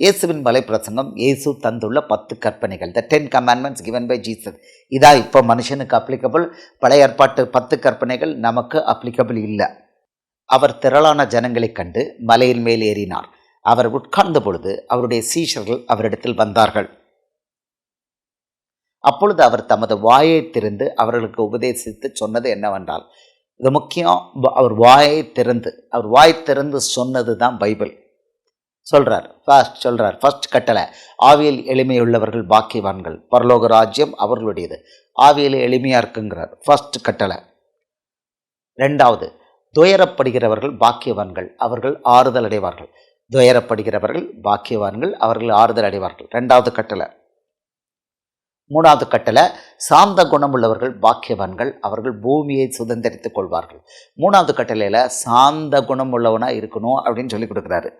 இயேசுவின் மலை பிரசங்கம் இயேசு தந்துள்ள பத்து கற்பனைகள். The ten commandments given by Jesus இதா இப்போ மனுஷனுக்கு அப்ளிகபிள் பழைய ஏற்பாட்டு பத்து கற்பனைகள் நமக்கு அப்ளிகபிள் இல்லை. அவர் திரளான ஜனங்களைக் கண்டு மலையின் மேல் ஏறினார். அவர் உட்கார்ந்த பொழுது அவருடைய சீஷர்கள் அவரிடத்தில் வந்தார்கள். அப்பொழுது அவர் தமது வாயை திறந்து அவர்களுக்கு உபதேசித்து சொன்னது என்னவென்றால் இது முக்கியம் அவர் வாயை திறந்து அவர் வாய் திறந்து சொன்னது தான் பைபிள். சொல்கிறார் ஃபர்ஸ்ட் சொல்கிறார் ஃபர்ஸ்ட் கட்டளை. ஆவியில் எளிமையுள்ளவர்கள் பாக்கியவான்கள். பரலோக ராஜ்யம் அவர்களுடையது. ஆவியில் எளிமையாக இருக்குங்கிறார். ஃபர்ஸ்ட் கட்டளை. ரெண்டாவது துயரப்படுகிறவர்கள் பாக்கியவான்கள். அவர்கள் ஆறுதல் அடைவார்கள். துயரப்படுகிறவர்கள் பாக்கியவான்கள். அவர்கள் ஆறுதல் அடைவார்கள். ரெண்டாவது கட்டளை. மூணாவது கட்டளை சாந்த குணமுள்ளவர்கள் பாக்கியவான்கள். அவர்கள் பூமியை சுதந்திரித்துக் கொள்வார்கள். மூணாவது கட்டளையில் சாந்த குணம் உள்ளவனாக இருக்கணும் அப்படின்னு சொல்லி கொடுக்குறாரு.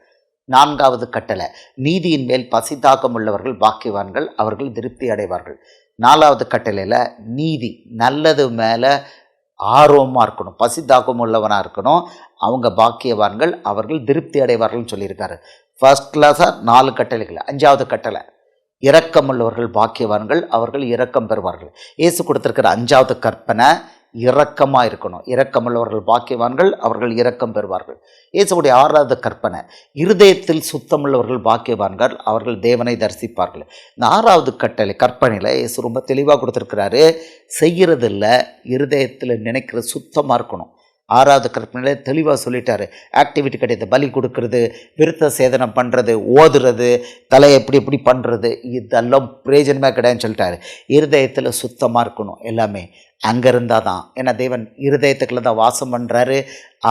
நான்காவது கட்டளை நீதியின் மேல் பசிதாக்கம் உள்ளவர்கள் பாக்கியவான்கள் அவர்கள் திருப்தி அடைவார்கள். நாலாவது கட்டளையில் நீதி நல்லது மேலே ஆர்வமாக இருக்கணும் பசிதாக்கம் உள்ளவனாக இருக்கணும் அவங்க பாக்கியவான்கள் அவர்கள் திருப்தி அடைவார்கள்னு சொல்லியிருக்காரு. ஃபர்ஸ்ட் கிளாஸாக நாலு கட்டளைகள். அஞ்சாவது கட்டளை இரக்கமுள்ளவர்கள் பாக்கியவான்கள் அவர்கள் இரக்கம் பெறுவார்கள். இயேசு கொடுத்துருக்கிற அஞ்சாவது கற்பனை இரக்கமாக இருக்கணும். இரக்கமுள்ளவர்கள் பாக்கியவான்கள் அவர்கள் இரக்கம் பெறுவார்கள். இயேசுடைய ஆறாவது கற்பனை இருதயத்தில் சுத்தமுள்ளவர்கள் பாக்கியவான்கள் அவர்கள் தேவனை தரிசிப்பார்கள். இந்த ஆறாவது கட்டளை கற்பனையில் இயேசு ரொம்ப தெளிவாக கொடுத்துருக்கிறாரு. செய்கிறதில்ல இருதயத்தில் நினைக்கிற சுத்தமாக இருக்கணும். ஆறாவது கற்பனையில் தெளிவாக சொல்லிட்டாரு. ஆக்டிவிட்டி கிடையாது பலி கொடுக்கறது விருத்த சேதனம் பண்ணுறது ஓதுறது தலை எப்படி எப்படி பண்ணுறது இதெல்லாம் பிரயோஜனமாக கிடையாதுன்னு சொல்லிட்டாரு. இருதயத்தில் சுத்தமாக இருக்கணும் எல்லாமே. அங்கே இருந்தால் தான் ஏன்னா தேவன் இருதயத்துக்குள்ள தான் வாசம் பண்ணுறாரு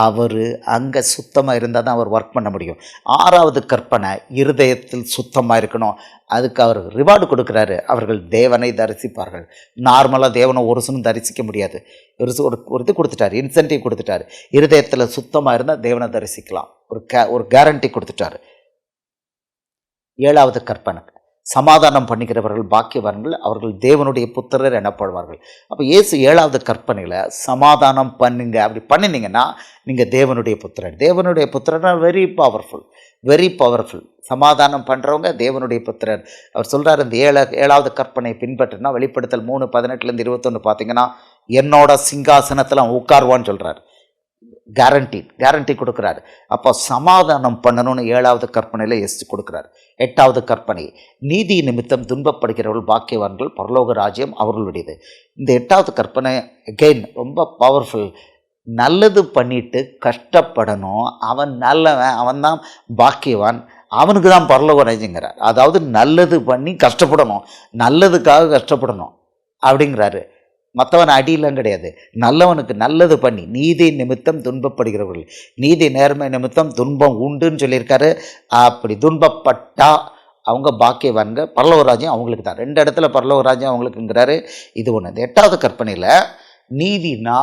அவர் அங்கே சுத்தமாக இருந்தால் தான் அவர் ஒர்க் பண்ண முடியும். ஆறாவது கற்பனை இருதயத்தில் சுத்தமாக இருக்கணும். அதுக்கு அவர் ரிவார்டு கொடுக்குறாரு. அவர்கள் தேவனை தரிசிப்பார்கள். நார்மலாக தேவனை ஒரு தரிசிக்க முடியாது. ஒரு ஒரு ஒரு இது கொடுத்துட்டாரு. இன்சென்டிவ் கொடுத்துட்டாரு. இருதயத்தில் சுத்தமாக இருந்தால் தேவனை தரிசிக்கலாம். ஒரு கே ஒரு கேரண்டி கொடுத்துட்டாரு. ஏழாவது கற்பனை. சமாதானம் பண்ணுகிறவர்கள் பாக்கியவான்கள் அவர்கள் தேவனுடைய புத்திரர் எனப்படுவார்கள். அப்போ இயேசு ஏழாவது கற்பனையில் சமாதானம் பண்ணுங்க. அப்படி பண்ணினீங்கன்னா நீங்கள் தேவனுடைய புத்திரர். தேவனுடைய புத்திரனா வெரி பவர்ஃபுல் வெரி பவர்ஃபுல் சமாதானம் பண்ணுறவங்க தேவனுடைய புத்திரர். அவர் சொல்கிறார் இந்த ஏழ ஏழாவது கற்பனை பின்பற்றினா வெளிப்படுத்தல் மூணு பதினெட்டுலேருந்து இருபத்தொன்று பார்த்தீங்கன்னா என்னோட சிங்காசனத்தில் உட்கார்வான்னு சொல்கிறார் கேரண்டி கேரண்டி கொடுக்குறாரு. அப்போ சமாதானம் பண்ணணும்னு ஏழாவது கற்பனையில் எஸ்து கொடுக்குறாரு. எட்டாவது கற்பனை நீதி நிமித்தம் துன்பப்படுகிறவர்கள் பாக்கியவான்கள் பரலோக ராஜ்யம் அவர்களுடையது. இந்த எட்டாவது கற்பனை அகெயின் ரொம்ப பவர்ஃபுல் நல்லது பண்ணிட்டு கஷ்டப்படணும். அவன் நல்லவன் அவன்தான் பாக்கியவான். அவனுக்கு தான் பரலோக ராஜ்யங்கிறார். அதாவது நல்லது பண்ணி கஷ்டப்படணும். நல்லதுக்காக கஷ்டப்படணும். அப்படிங்கிறாரு. மற்றவன் அடியெல்லாம் கிடையாது. நல்லவனுக்கு நல்லது பண்ணி நீதி நிமித்தம் துன்பப்படுகிறவர்கள். நீதி நேர்மை நிமித்தம் துன்பம் உண்டுன்னு சொல்லியிருக்காரு. அப்படி துன்பப்பட்டா அவங்க பாக்கியவான்க பரலவராஜ்யம் அவங்களுக்கு தான். ரெண்டு இடத்துல பரலவராஜ்யம் அவங்களுக்குங்கிறாரு. இது ஒன்று எட்டாவது கற்பனையில் நீதினா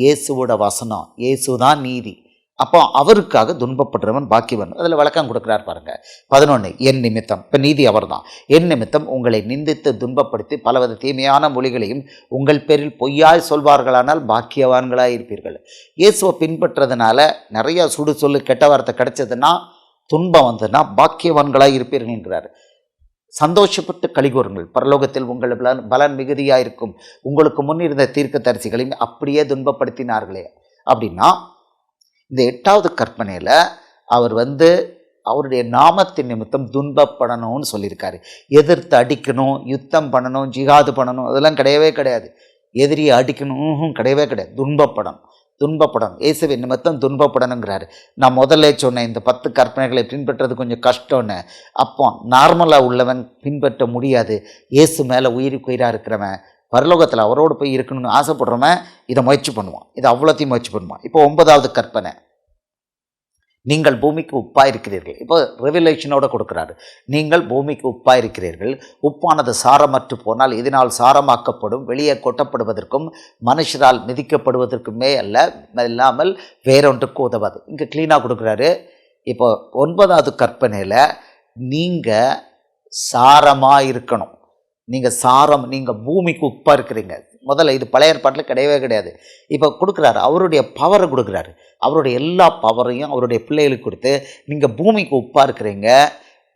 இயேசுவோட வசனம். இயேசு தான் நீதி. அப்போ அவருக்காக துன்பப்படுறவன் பாக்கியவன். அதில் விளக்கம் கொடுக்குறார் பாருங்க. பதினொன்று என் நிமித்தம். இப்போ நீதி அவர்தான். என் நிமித்தம் உங்களை நிந்தித்து துன்பப்படுத்தி பலவித தீமையான மொழிகளையும் உங்கள் பேரில் பொய்யாய் சொல்வார்களானால் பாக்கியவான்களாக இருப்பீர்கள். இயேசுவை பின்பற்றதுனால நிறையா சுடு சொல்லு கெட்ட வார்த்தை கிடைச்சதுன்னா துன்பம் வந்ததுன்னா பாக்கியவான்களாக இருப்பீர்கள்ங்கிறார் சந்தோஷப்பட்டு கலிகூறுங்கள் பரலோகத்தில் உங்கள் பலன் பலன் மிகுதியாக இருக்கும் உங்களுக்கு முன் இருந்த தீர்க்க தரிசிகளையும் அப்படியே துன்பப்படுத்தினார்களே. அப்படின்னா இந்த எட்டாவது கற்பனையில் அவர் வந்து அவருடைய நாமத்தின் நிமித்தம் துன்பப்படணும்னு சொல்லியிருக்காரு. எதிர்த்து அடிக்கணும் யுத்தம் பண்ணணும் ஜிகாது பண்ணணும் அதெல்லாம் கிடையவே கிடையாது. எதிரியை அடிக்கணும் கிடையவே கிடையாது. துன்பப்படணும் துன்பப்படணும். இயேசுவின் நிமித்தம் துன்பப்படணுங்கிறாரு. நான் முதல்ல சொன்னேன் இந்த பத்து கற்பனைகளை பின்பற்றுறது கொஞ்சம் கஷ்டம்னு. அப்போ நார்மலாக உள்ளவன் பின்பற்ற முடியாது. இயேசு மேலே உயிருக்கு உயிராக இருக்கிறவன். பரலோகத்தில் அவரோடு போய் இருக்கணும்னு ஆசைப்படுறவன் இதை முயற்சி பண்ணுவான். இதை அவ்வளோத்தையும் முயற்சி பண்ணுவான். இப்போ ஒன்பதாவது கற்பனை. நீங்கள் பூமிக்கு உப்பாக இருக்கிறீர்கள். இப்போ ரெவலேஷனோட கொடுக்குறாரு. நீங்கள் பூமிக்கு உப்பாக இருக்கிறீர்கள். உப்பானது சாரமற்று போனால் இதனால் சாரமாக்கப்படும் வெளியே கொட்டப்படுவதற்கும் மனுஷரால் மிதிக்கப்படுவதற்குமே அல்ல இல்லாமல் வேறொன்றுக்கு உதவாது. இங்கே க்ளீனாக கொடுக்குறாரு. இப்போ ஒன்பதாவது கற்பனையில் நீங்கள் சாரமாக இருக்கணும். நீங்கள் சாரம் நீங்கள் பூமிக்கு உப்பாக இருக்கிறீங்க. முதல்ல இது பழைய ஏற்பாட்டில் கிடையவே கிடையாது. இப்போ கொடுக்குறாரு அவருடைய பவரை கொடுக்குறாரு. அவருடைய எல்லா பவரையும் அவருடைய பிள்ளைகளுக்கு கொடுத்து நீங்கள் பூமிக்கு உப்பாக இருக்கிறீங்க.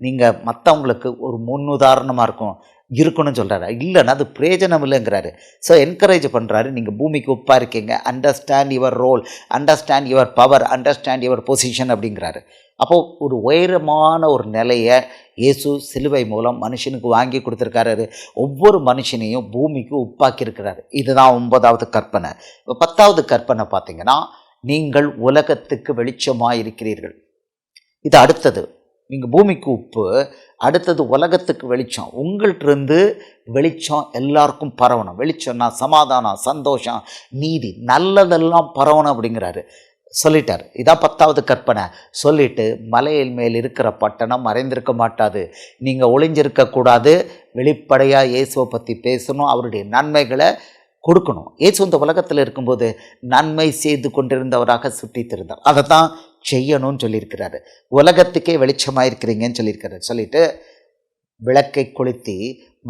நீங்கள் மற்றவங்களுக்கு ஒரு முன்னுதாரணமாக இருக்கும். இருக்கணும்னு சொல்கிறாரு இல்லைன்னா அது பிரயோஜனம் இல்லைங்கிறாரு. ஸோ என்கரேஜ் பண்ணுறாரு நீங்கள் பூமிக்கு உப்பாக இருக்கீங்க. Understand your role understand your power understand your position அப்படிங்கிறாரு. அப்போது ஒரு உயரமான ஒரு நிலையை இயேசு சிலுவை மூலம் மனுஷனுக்கு வாங்கி கொடுத்துருக்காரு. ஒவ்வொரு மனுஷனையும் பூமிக்கு உப்பாக்கி இருக்கிறாரு இதுதான் ஒன்பதாவது கற்பனை. இப்போ பத்தாவது கற்பனை பார்த்தீங்கன்னா நீங்கள் உலகத்துக்கு வெளிச்சமாக இருக்கிறீர்கள் இது அடுத்தது. நீங்கள் பூமிக்கு உப்பு அடுத்தது உலகத்துக்கு வெளிச்சம். உங்கள்கிட்டருந்து வெளிச்சம் எல்லாருக்கும் பரவணும். வெளிச்சம்னா சமாதானம் சந்தோஷம் நீதி. நல்லதெல்லாம் பரவணும் அப்படிங்கிறாரு. சொல்லிட்டார். இதான் பத்தாவது கற்பனை. சொல்லிட்டு மலையில் மேல் இருக்கிற பட்டணம் மறைந்திருக்க மாட்டாது. நீங்கள் ஒளிஞ்சிருக்கக்கூடாது வெளிப்படையாக இயேசுவை பற்றி பேசணும். அவருடைய நன்மைகளை கொடுக்கணும். இயேசு இந்த உலகத்தில் இருக்கும்போது நன்மை செய்து கொண்டிருந்தவராக சுற்றித் திருந்தார் அதை தான் செய்யணும்னு சொல்லியிருக்கிறாரு. உலகத்துக்கே வெளிச்சமாக இருக்கிறீங்கன்னு சொல்லியிருக்காரு சொல்லிட்டு விளக்கை கொளுத்தி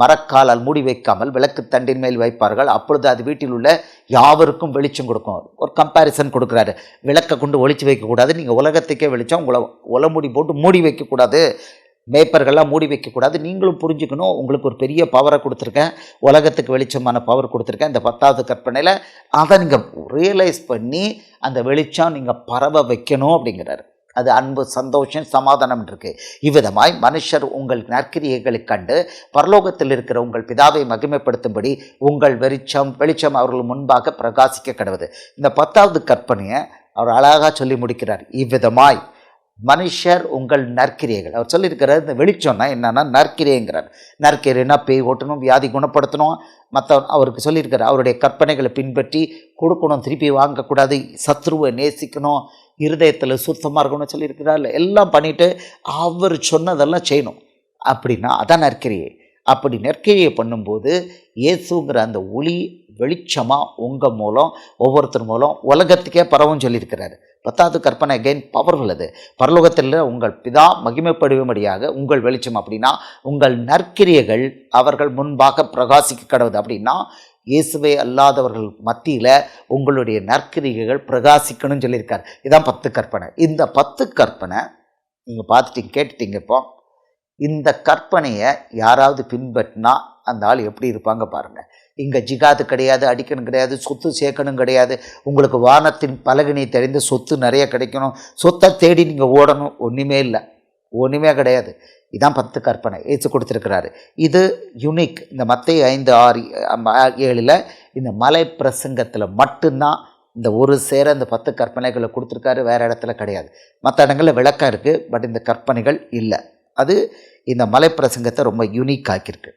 மரக்காலால் மூடி வைக்காமல் விளக்கு தண்டின் மேல் வைப்பார்கள். அப்பொழுது அது வீட்டில் உள்ள யாவருக்கும் வெளிச்சம் கொடுக்கும். ஒரு கம்பேரிசன் கொடுக்குறாரு. விளக்கை கொண்டு ஒளிச்சு வைக்கக்கூடாது. நீங்கள் உலகத்துக்கே வெளிச்சம் உங்களை உலமுடி போட்டு மூடி வைக்கக்கூடாது. மேய்ப்பர்கள்லாம் மூடி வைக்கக்கூடாது. நீங்களும் புரிஞ்சுக்கணும். உங்களுக்கு ஒரு பெரிய பவரை கொடுத்துருக்கேன். உலகத்துக்கு வெளிச்சமான பவர் கொடுத்துருக்கேன். இந்த பத்தாவது கற்பனையில் அதை நீங்கள் ரியலைஸ் பண்ணி அந்த வெளிச்சம் நீங்கள் பரவ வைக்கணும் அப்படிங்கிறாரு. அது அன்பு சந்தோஷம் சமாதானம் இருக்கு. இவ்விதமாய் மனுஷர் உங்கள் நற்கிரியைகளைக் கண்டு பரலோகத்தில் இருக்கிற உங்கள் பிதாவை மகிமைப்படுத்தும்படி உங்கள் வெளிச்சம் வெளிச்சம் அவர்கள் முன்பாக பிரகாசிக்க கிடவுது இந்த பத்தாவது கற்பனையை அவர் அழகாக சொல்லி முடிக்கிறார். இவ்விதமாய் மனுஷர் உங்கள் நற்கிரியைகள். அவர் சொல்லியிருக்கிறார் இந்த வெளிச்சம்னா என்னென்னா நற்கிரியங்கிறார். நற்கிரியன்னா பேய் ஓட்டணும் வியாதி குணப்படுத்தணும். மற்ற அவருக்கு சொல்லியிருக்கிறார் அவருடைய கற்பனைகளை பின்பற்றி கொடுக்கணும் திருப்பி வாங்கக்கூடாது சத்ருவை நேசிக்கணும் இருதயத்தில் சுத்தமாக இருக்கணும்னு சொல்லியிருக்கிறார் எல்லாம் பண்ணிவிட்டு அவர் சொன்னதெல்லாம் செய்யணும். அப்படின்னா அதான் நற்கிரியை. அப்படி நற்கிரியை பண்ணும்போது இயேசுங்கிற அந்த ஒளி வெளிச்சமாக உங்கள் மூலம் ஒவ்வொருத்தர் மூலம் உலகத்துக்கே பரவும் சொல்லியிருக்கிறாரு. பத்தாவது கற்பனை அகைன் பவர்ஃபுல் அது. பரலோகத்தில் உங்கள் பிதா மகிமைப்படும்படியாக உங்கள் வெளிச்சம் அப்படின்னா உங்கள் நற்கிரியைகள் அவர்கள் முன்பாக பிரகாசிக்க கடவுது. அப்படின்னா இயேசுவை அல்லாதவர்கள் மத்தியில் உங்களுடைய நற்கிரிகைகள் பிரகாசிக்கணும்னு சொல்லியிருக்கார். இதான் பத்து கற்பனை. இந்த பத்து கற்பனை நீங்கள் பார்த்துட்டீங்க கேட்டுட்டீங்க இப்போ இந்த கற்பனையை யாராவது பின்பற்றினா அந்த ஆள் எப்படி இருப்பாங்க பாருங்கள் இங்கே ஜிகாது கிடையாது அடிக்கணும் கிடையாது சொத்து சேர்க்கணும் கிடையாது. உங்களுக்கு வானத்தின் பலகினை தெரிந்து சொத்து நிறைய கிடைக்கணும். சொத்தை தேடி நீங்கள் ஓடணும் ஒன்றுமே இல்லை. ஒன்றுமே கிடையாது. இதான் பத்து கற்பனை. ஏற்று கொடுத்துருக்கிறாரு. இது யுனிக் இந்த மத்திய ஐந்து ஆறு ஏழில் இந்த மலை பிரசங்கத்தில் மட்டும்தான் இந்த ஒரு சேர இந்த பத்து கற்பனைகளை கொடுத்துருக்காரு. வேறு இடத்துல கிடையாது. மற்ற இடங்களில் விளக்கம் இருக்குது பட் இந்த கற்பனைகள் இல்லை. அது இந்த மலை பிரசங்கத்தை ரொம்ப யூனிக் ஆக்கியிருக்கு.